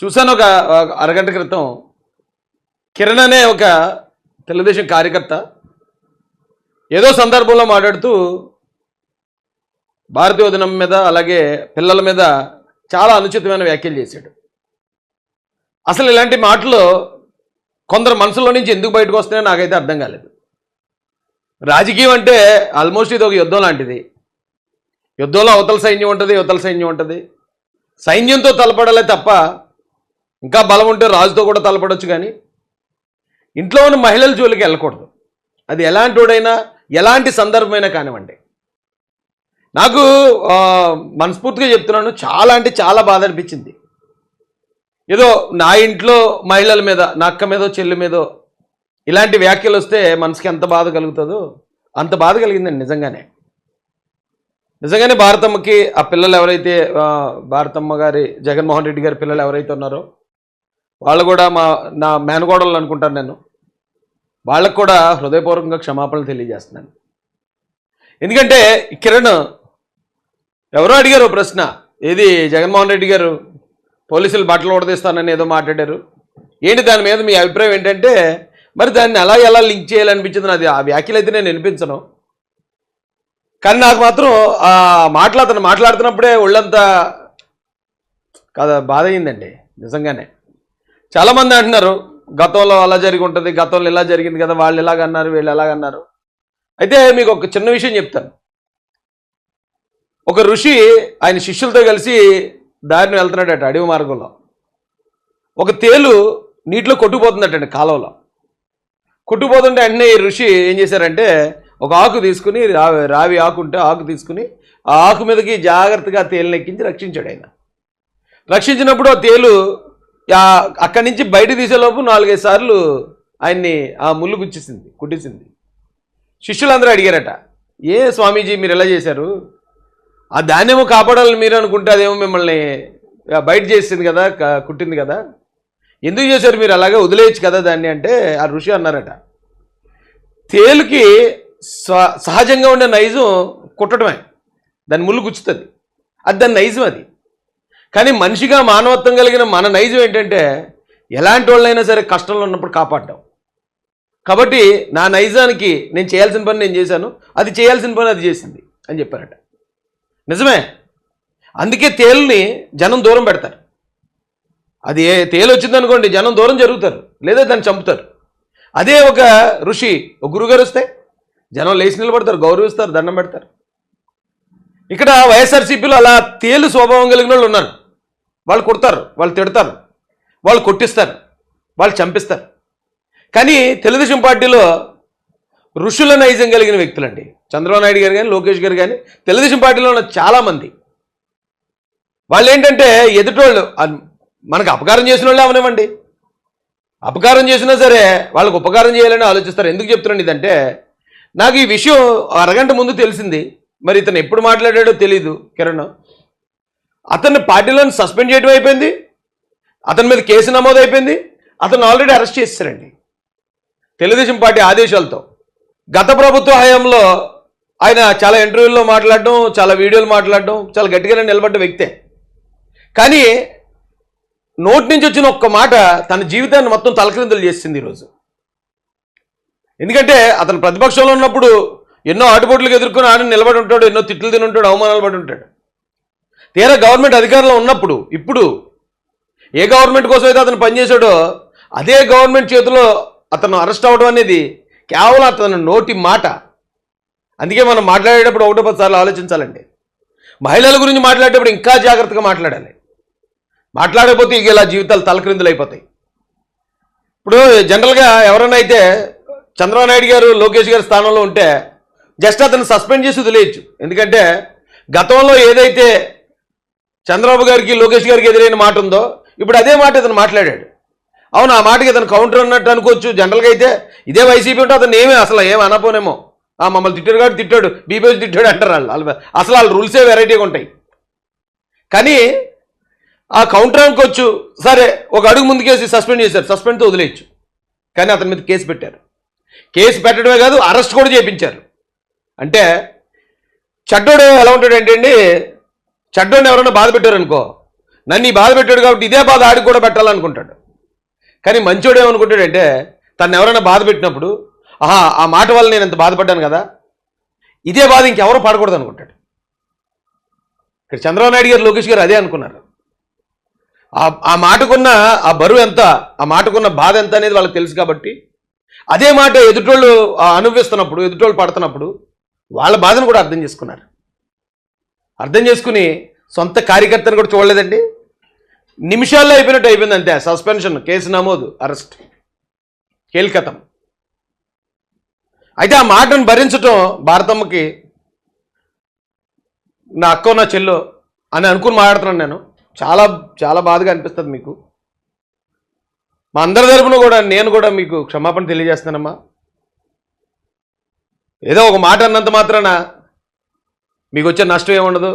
చూశాను ఒక అరగంట క్రితం కిరణ్ అనే ఒక తెలుగుదేశం కార్యకర్త ఏదో సందర్భంలో మాట్లాడుతూ భారతీయ వదనం మీద అలాగే పిల్లల మీద చాలా అనుచితమైన వ్యాఖ్యలు చేశాడు. అసలు ఇలాంటి మాటలు కొందరు మనసులో నుంచి ఎందుకు బయటకు వస్తున్నాయో నాకైతే అర్థం కాలేదు. రాజకీయం అంటే ఆల్మోస్ట్ ఇది ఒక యుద్ధం లాంటిది. యుద్ధంలో అవతల సైన్యం ఉంటుంది యువతల సైన్యం ఉంటుంది. సైన్యంతో తలపడాలే తప్ప ఇంకా బలం ఉంటే రాజుతో కూడా తలపడొచ్చు కానీ ఇంట్లో ఉన్న మహిళల జోలికి వెళ్ళకూడదు. అది ఎలాంటి వాడైనా ఎలాంటి సందర్భమైనా కానివ్వండి. నాకు మనస్ఫూర్తిగా చెప్తున్నాను చాలా అంటే చాలా బాధ అనిపించింది. ఏదో నా ఇంట్లో మహిళల మీద నా అక్క మీదో చెల్లి మీదో ఇలాంటి వ్యాఖ్యలు వస్తే మనసుకి ఎంత బాధ కలుగుతుందో అంత బాధ కలిగిందండి నిజంగానే. నిజంగానే భారతమ్మకి ఆ పిల్లలు ఎవరైతే భారతమ్మ గారి జగన్మోహన్ రెడ్డి గారి పిల్లలు ఎవరైతే ఉన్నారో వాళ్ళు కూడా మా నా మేనగోడలు అనుకుంటాను నేను. వాళ్ళకు కూడా హృదయపూర్వకంగా క్షమాపణలు తెలియజేస్తున్నాను. ఎందుకంటే కిరణ్ ఎవరో అడిగారు ప్రశ్న. ఏది జగన్మోహన్ రెడ్డి గారు పోలీసులు బట్టలు ఉడదీస్తానని ఏదో మాట్లాడారు. ఏంటి దాని మీద మీ అభిప్రాయం ఏంటంటే మరి దాన్ని అలా ఎలా లింక్ చేయాలనిపించింది నాది? ఆ వ్యాఖ్యలు అయితే నేను వినిపించను. కానీ నాకు మాత్రం ఆ మాట్లాడుతున్న మాట్లాడుతున్నప్పుడే ఒళ్ళంతా కాదు బాధ అయిందండి నిజంగానే. చాలామంది అంటున్నారు గతంలో అలా జరిగి ఉంటుంది గతంలో ఇలా జరిగింది కదా వాళ్ళు ఎలాగన్నారు వీళ్ళు ఎలాగన్నారు అయితే మీకు ఒక చిన్న విషయం చెప్తాను. ఒక ఋషి ఆయన శిష్యులతో కలిసి దారిని వెళ్తున్నాడట అడవి మార్గంలో. ఒక తేలు నీటిలో కొట్టుకుపోతుందటండి కాలంలో కొట్టుకుపోతుంటే వెంటనే ఈ ఋషి ఏం చేశారంటే ఒక ఆకు తీసుకుని రావి రావి ఆకు ఉంటే ఆకు తీసుకుని ఆ ఆకు మీదకి జాగ్రత్తగా తేలుని ఎక్కించి రక్షించాడు ఆయన. రక్షించినప్పుడు ఆ తేలు అక్కడి నుంచి బయట తీసేలోపు నాలుగైదు సార్లు ఆయన్ని ఆ ముళ్ళు గుచ్చేసింది కుట్టేసింది. శిష్యులందరూ అడిగారట ఏ స్వామీజీ మీరు ఎలా చేశారు? ఆ ధాన్యము కాపాడాలని మీరు అనుకుంటే అదేమో మిమ్మల్ని బయట చేసింది కదా కుట్టింది కదా. ఎందుకు చేశారు మీరు అలాగే వదిలేయచ్చు కదా దాన్ని? అంటే ఆ ఋషి అన్నారట తేలుకి సహజంగా ఉండే నైజం కుట్టడమే దాని ముళ్ళు గుచ్చుతుంది అది దాని నైజం అది. కానీ మనిషిగా మానవత్వం కలిగిన మన నైజం ఏంటంటే ఎలాంటి వాళ్ళైనా సరే కష్టంలో ఉన్నప్పుడు కాపాడడం కాబట్టి నా నైజానికి నేను చేయాల్సిన పని నేను చేశాను అది చేయాల్సిన పని అది చేసింది అని చెప్పారట. నిజమే? అందుకే తేలుని జనం దూరం పెడతారు. అది ఏ తేలు వచ్చిందనుకోండి జనం దూరం జరుగుతారు లేదా దాన్ని చంపుతారు. అదే ఒక ఋషి ఒక గురుగారు వస్తే జనం లేచి నిలబడతారు గౌరవిస్తారు దండం పెడతారు. ఇక్కడ వైఎస్ఆర్సీపీలో అలా తేలు స్వభావం కలిగిన వాళ్ళు ఉన్నారు. వాళ్ళు కొడతారు వాళ్ళు తిడతారు వాళ్ళు కొట్టిస్తారు వాళ్ళు చంపిస్తారు. కానీ తెలుగుదేశం పార్టీలో ఋషుల నైజం కలిగిన వ్యక్తులండి. చంద్రబాబు నాయుడు గారు కానీ లోకేష్ గారు కానీ తెలుగుదేశం పార్టీలో ఉన్న చాలామంది. వాళ్ళు ఏంటంటే ఎదుటోళ్ళు మనకు అపకారం చేసిన వాళ్ళే అవనివ్వండి. అపకారం చేసినా సరే వాళ్ళకు ఉపకారం చేయాలని ఆలోచిస్తారు. ఎందుకు చెప్తున్నాను ఇదంటే నాకు ఈ విషయం అరగంట ముందు తెలిసింది. మరి ఇతను ఎప్పుడు మాట్లాడాడో తెలీదు కిరణ్. అతన్ని పార్టీలను సస్పెండ్ చేయడం అయిపోయింది. అతని మీద కేసు నమోదు అయిపోయింది. అతను ఆల్రెడీ అరెస్ట్ చేస్తారండి తెలుగుదేశం పార్టీ ఆదేశాలతో. గత ప్రభుత్వ హయాంలో ఆయన చాలా ఇంటర్వ్యూల్లో మాట్లాడడం చాలా వీడియోలు మాట్లాడడం చాలా గట్టిగానే నిలబడ్డ వ్యక్తే. కానీ నోటి నుంచి వచ్చిన ఒక్క మాట తన జీవితాన్ని మొత్తం తలక్రిందులు చేసింది ఈరోజు. ఎందుకంటే అతను ప్రతిపక్షంలో ఉన్నప్పుడు ఎన్నో ఆటుపోట్లకు ఎదుర్కొని ఆయన నిలబడి ఉంటాడు ఎన్నో తిట్లు తిని ఉంటాడు అవమానాలు పడి ఉంటాడు. తీరా గవర్నమెంట్ అధికారంలో ఉన్నప్పుడు ఇప్పుడు ఏ గవర్నమెంట్ కోసం అయితే అతను పనిచేశాడో అదే గవర్నమెంట్ చేతిలో అతను అరెస్ట్ అవ్వడం అనేది కేవలం అతని నోటి మాట. అందుకే మనం మాట్లాడేటప్పుడు ఒకటో పదిసార్లు ఆలోచించాలండి. మహిళల గురించి మాట్లాడేటప్పుడు ఇంకా జాగ్రత్తగా మాట్లాడాలి. మాట్లాడకపోతే ఇక ఇలా జీవితాలు తలక్రిందులు అయిపోతాయి ఇప్పుడు జనరల్గా ఎవరైనా అయితే చంద్రబాబు నాయుడు గారు లోకేష్ గారి స్థానంలో ఉంటే జస్ట్ అతను సస్పెండ్ చేసి వదిలేయచ్చు. ఎందుకంటే గతంలో ఏదైతే చంద్రబాబు గారికి లోకేష్ గారికి ఎదురైన మాట ఉందో ఇప్పుడు అదే మాట ఇతను మాట్లాడాడు. అవును ఆ మాటకి ఇతను కౌంటర్ అన్నట్టు అనుకోవచ్చు. జనరల్గా అయితే ఇదే వైసీపీ ఉంటే అతను ఏమీ అసలు ఏమి అనపోనేమో. ఆ మమ్మల్ని తిట్టాడు కాబట్టి తిట్టాడు. బీపీఎస్ తిట్టాడు అంటారు వాళ్ళు. వాళ్ళు అసలు వాళ్ళ రూల్సే వెరైటీగా ఉంటాయి. కానీ ఆ కౌంటర్ అనుకోవచ్చు. సరే ఒక అడుగు ముందుకేసి సస్పెండ్ చేశారు. సస్పెండ్తో వదిలేయచ్చు. కానీ అతని మీద కేసు పెట్టారు. కేసు పెట్టడమే కాదు అరెస్ట్ కూడా చేయించారు. అంటే చెడ్డోడు ఎలా ఉంటాడు ఏంటండి? చెడ్డోడిని ఎవరైనా బాధ పెట్టారనుకో నన్ను ఈ బాధ పెట్టాడు కాబట్టి ఇదే బాధ ఆడికి కూడా పెట్టాలనుకుంటాడు. కానీ మంచోడు ఏమనుకుంటాడంటే తను ఎవరైనా బాధ పెట్టినప్పుడు ఆహా ఆ మాట వల్ల నేను ఇంత బాధపడ్డాను కదా ఇదే బాధ ఇంకెవరూ పడకూడదు అనుకుంటాడు ఇక్కడ చంద్రబాబు నాయుడు గారు లోకేష్ గారు అదే అనుకున్నారు. ఆ మాటకున్న ఆ బరువు ఎంత ఆ మాటకున్న బాధ ఎంత అనేది వాళ్ళకి తెలుసు కాబట్టి అదే మాట ఎదుటోళ్ళు అనుభవిస్తున్నప్పుడు ఎదుటోళ్ళు పడుతున్నప్పుడు వాళ్ళ బాధను కూడా అర్థం చేసుకున్నారు. అర్థం చేసుకుని సొంత కార్యకర్తను కూడా చూడలేదండి. నిమిషాల్లో అయిపోయినట్టు అయిపోయింది అంతే. సస్పెన్షన్ కేసు నమోదు అరెస్ట్. కేల్కతం. అయితే ఆ మాటను భరించటం భారతమ్మకి నా అక్కో నా చెల్లో అని అనుకుని మాట్లాడుతున్నాను నేను. చాలా చాలా బాధగా అనిపిస్తుంది మీకు. మా అందరి తరపున కూడా నేను కూడా మీకు క్షమాపణ తెలియజేస్తానమ్మా ఏదో ఒక మాట అన్నంత మాత్రాన మీకు వచ్చే నష్టం ఏముండదు?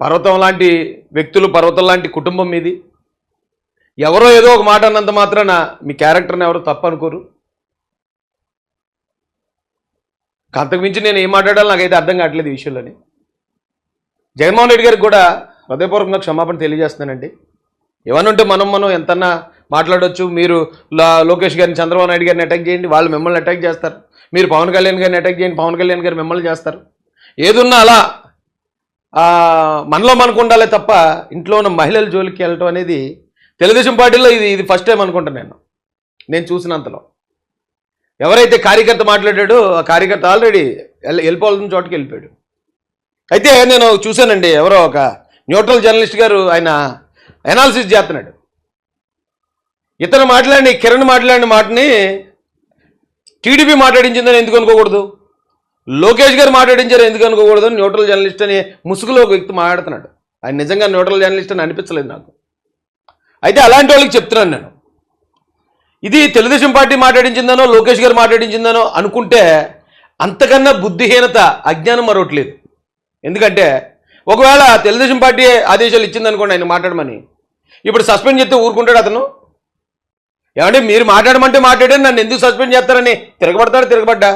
పర్వతం లాంటి వ్యక్తులు పర్వతం లాంటి కుటుంబం మీది. ఎవరో ఏదో ఒక మాట అన్నంత మాత్రాన మీ క్యారెక్టర్ని ఎవరో తప్పనుకోరు. అంతకుమించి మించి నేను ఏం మాట్లాడాలో నాకైతే అర్థం కావట్లేదు ఈ విషయంలోని. జగన్మోహన్ రెడ్డి గారికి కూడా హృదయపూర్వకంగా క్షమాపణ తెలియజేస్తున్నానండి. ఏమన్నా ఉంటే మనం మనం ఎంతన్నా మాట్లాడొచ్చు. మీరు లోకేష్ గారిని చంద్రబాబు నాయుడు గారిని అటాక్ చేయండి. వాళ్ళు మిమ్మల్ని అటాక్ చేస్తారు. మీరు పవన్ కళ్యాణ్ గారిని అటాక్ చేయండి. పవన్ కళ్యాణ్ గారు మిమ్మల్ని చేస్తారు. ఏదున్నా అలా మనలో మనకు ఉండాలి తప్ప ఇంట్లో ఉన్న మహిళల జోలికి వెళ్ళటం అనేది తెలుగుదేశం పార్టీలో ఇది ఇది ఫస్ట్ టైం అనుకుంటాను నేను. నేను చూసినంతలో. ఎవరైతే కార్యకర్త మాట్లాడాడో ఆ కార్యకర్త ఆల్రెడీ వెళ్ళిపోవాల్సిన చోటుకి వెళ్ళిపోయాడు. అయితే నేను చూశానండి ఎవరో ఒక న్యూట్రల్ జర్నలిస్ట్ గారు ఆయన ఎనాలిసిస్ చేస్తున్నాడు. ఇతను మాట్లాడిన కిరణ్ మాట్లాడిన మాటని టీడీపీ మాట్లాడించిందని ఎందుకు అనుకోకూడదు? లోకేష్ గారు మాట్లాడించారు ఎందుకు అనుకోకూడదు? న్యూట్రల్ జర్నలిస్ట్ అని ముసుగులో ఒక వ్యక్తి మాట్లాడుతున్నాడు. ఆయన నిజంగా న్యూట్రల్ జర్నలిస్ట్ అని అనిపించలేదు నాకు. అయితే అలాంటి వాళ్ళకి చెప్తున్నాను నేను. ఇది తెలుగుదేశం పార్టీ మాట్లాడించిందనో లోకేష్ గారు మాట్లాడించిందనో అనుకుంటే అంతకన్నా బుద్ధిహీనత అజ్ఞానం మరొకట్లేదు ఎందుకంటే ఒకవేళ తెలుగుదేశం పార్టీ ఆదేశాలు ఇచ్చిందనుకోండి ఆయన మాట్లాడమని. ఇప్పుడు సస్పెండ్ చేస్తే ఊరుకుంటాడు అతను. ఏమంటే మీరు మాట్లాడమంటే మాట్లాడే నన్ను ఎందుకు సస్పెండ్ చేస్తారని? తిరగబడతాడు తిరగబడ్డా?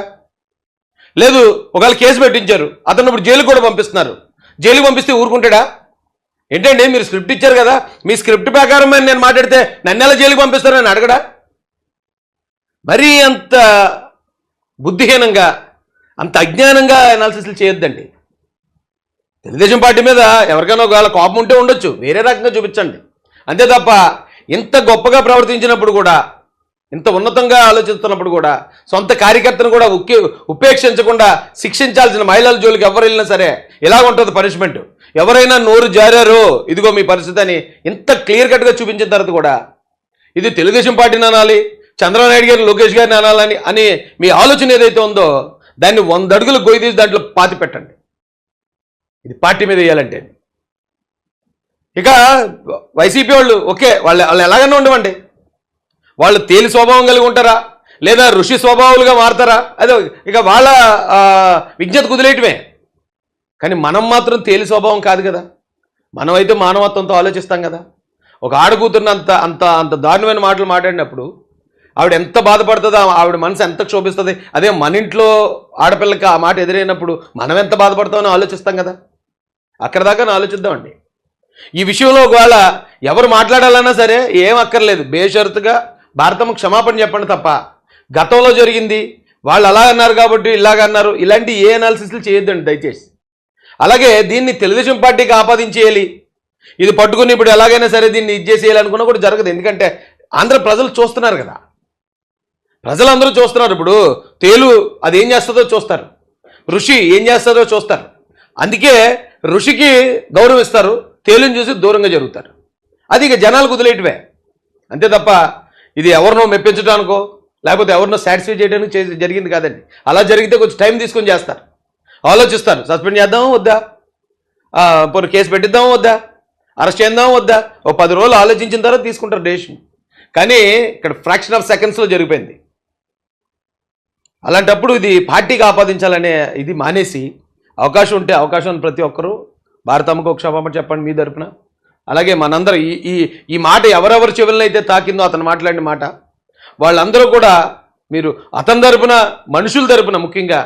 లేదు ఒకవేళ కేసు పెట్టించారు అతను ఇప్పుడు జైలు కూడా పంపిస్తున్నారు. జైలుకి పంపిస్తే ఊరుకుంటాడా? ఏంటండి మీరు స్క్రిప్ట్ ఇచ్చారు కదా మీ స్క్రిప్ట్ ప్రకారం నేను మాట్లాడితే నన్ను ఎలా జైలుకి పంపిస్తారని అడగడా? మరీ అంత బుద్ధిహీనంగా అంత అజ్ఞానంగా అనాలిసిస్లు చేయొద్దండి. తెలుగుదేశం పార్టీ మీద ఎవరికైనా ఒకవేళ కోపం ఉంటే ఉండొచ్చు వేరే రకంగా చూపించండి. అంతే తప్ప ఇంత గొప్పగా ప్రవర్తించినప్పుడు కూడా ఇంత ఉన్నతంగా ఆలోచిస్తున్నప్పుడు కూడా సొంత కార్యకర్తను కూడా ఉక్కి ఉపేక్షించకుండా శిక్షించాల్సిన మహిళల జోలికి ఎవరు వెళ్ళినా సరే ఎలా ఉంటుంది పనిష్మెంట్ ఎవరైనా నోరు జారారో ఇదిగో మీ పరిస్థితి అని ఇంత క్లియర్ కట్గా చూపించిన తర్వాత కూడా ఇది తెలుగుదేశం పార్టీని అనాలి చంద్రనాయుడు నాయుడు గారిని లోకేష్ గారిని అనాలని అని మీ ఆలోచన ఏదైతే ఉందో దాన్ని వంద అడుగులు గొయ్యి తీసి దాంట్లో పాతి పెట్టండి ఇది పార్టీ మీద వేయాలంటే. ఇక వైసీపీ వాళ్ళు ఓకే వాళ్ళు వాళ్ళు ఎలాగైనా ఉండవండి వాళ్ళు తేలి స్వభావం కలిగి ఉంటారా? లేదా ఋషి స్వభావాలుగా మారతారా? అదే ఇక వాళ్ళ విజ్ఞత కుదిలేయటమే కానీ మనం మాత్రం తేలి స్వభావం కాదు కదా. మనమైతే మానవత్వంతో ఆలోచిస్తాం కదా. ఒక ఆడకూతురుని అంత అంత అంత దారుణమైన మాటలు మాట్లాడినప్పుడు ఆవిడ ఎంత బాధపడుతుందో ఆవిడ మనసు ఎంత క్షోభిస్తుంది అదే మన ఇంట్లో ఆడపిల్లకి ఆ మాట ఎదురైనప్పుడు మనం ఎంత బాధపడతామని ఆలోచిస్తాం కదా. అక్కడ దాకా ఆలోచిద్దామండి. ఈ విషయంలో ఒకవేళ ఎవరు మాట్లాడాలన్నా సరే ఏం అక్కర్లేదు. బేషరతుగా భారతమ్మ క్షమాపణ చెప్పండి తప్ప. గతంలో జరిగింది. వాళ్ళు అలా అన్నారు కాబట్టి ఇలాగ అన్నారు. ఇలాంటి ఏ అనాలిసిస్లు చేయొద్దండి దయచేసి. అలాగే దీన్ని తెలుగుదేశం పార్టీకి ఆపాదించేయాలి. ఇది పట్టుకుని ఇప్పుడు ఎలాగైనా సరే దీన్ని ఇది చేసేయాలనుకున్నా కూడా జరగదు. ఎందుకంటే ఆంధ్ర ప్రజలు చూస్తున్నారు కదా. ప్రజలందరూ చూస్తున్నారు. ఇప్పుడు తేలు అది ఏం చేస్తుందో చూస్తారు. ఋషి ఏం చేస్తుందో చూస్తారు. అందుకే ఋషికి గౌరవిస్తారు. తేలిని చూసి దూరంగా జరుగుతారు. అది ఇక జనాలకు వదిలేయటమే అంతే తప్ప ఇది ఎవరినో మెప్పించడానికో లేకపోతే ఎవరినో సాటిస్ఫై చేయడానికి చేసి జరిగింది కాదండి. అలా జరిగితే కొంచెం టైం తీసుకొని చేస్తారు. ఆలోచిస్తారు. సస్పెండ్ చేద్దాం వద్దా? ఆ, పోనీ కేసు పెట్టిద్దాం వద్దా? అరెస్ట్ చేద్దాం వద్దా? ఓ పది రోజులు ఆలోచించిన తర్వాత తీసుకుంటారు డెసిషన్ కానీ ఇక్కడ ఫ్రాక్షన్ ఆఫ్ సెకండ్స్లో జరిగిపోయింది. అలాంటప్పుడు ఇది పార్టీకి ఆపాదించాలనే ఇది మానేసి అవకాశం ఉంటే అవకాశం ప్రతి ఒక్కరూ భారతమ్మకు ఒక క్షమాపణ చెప్పండి మీ తరపున. అలాగే మనందరూ ఈ ఈ ఈ మాట ఎవరెవరి చెవులను అయితే తాకిందో అతను మాట్లాడిన మాట. వాళ్ళందరూ కూడా మీరు అతని తరపున మనుషుల తరపున ముఖ్యంగా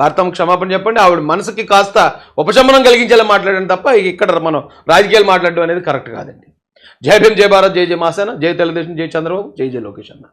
భారతం క్షమాపణ చెప్పండి. ఆవిడ మనసుకి కాస్త ఉపశమనం కలిగించేలా మాట్లాడండి తప్ప ఇక్కడ మనం రాజకీయాలు మాట్లాడడం అనేది కరెక్ట్ కాదండి. జై భీమ్ జై భారత్ జై జై మాసేన జై తెలుగుదేశం జై చంద్రబాబు జై జయ లోకేష్ అన్న.